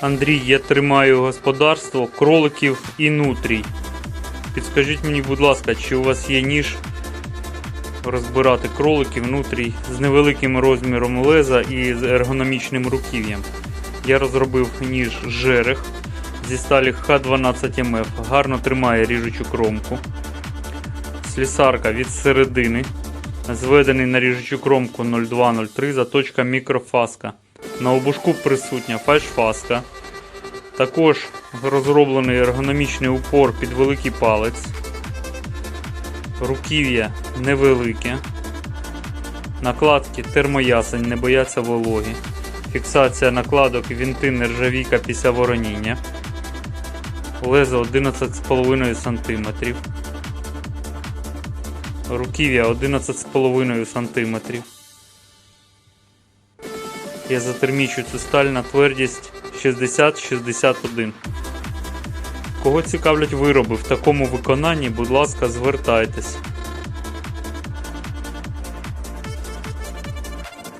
Андрій, я тримаю господарство кроликів і нутрій. Підскажіть мені, будь ласка, чи у вас є ніж розбирати кроликів нутрій з невеликим розміром леза і з ергономічним руків'ям. Я розробив ніж жерех зі сталі Х12МФ. Гарно тримає ріжучу кромку. Слісарка від середини. Зведений на ріжучу кромку 0203, заточка мікрофаска. На обушку присутня фальшфаска. Також розроблений ергономічний упор під великий палець. Руків'я невелике. Накладки термоясень, не бояться вологі. Фіксація накладок вінти нержавійка після вороніння. Лезо 11,5 см. Руків'я 11,5 см. Я затермічу цю сталь на твердість 60-61. Кого цікавлять вироби в такому виконанні, будь ласка, звертайтесь.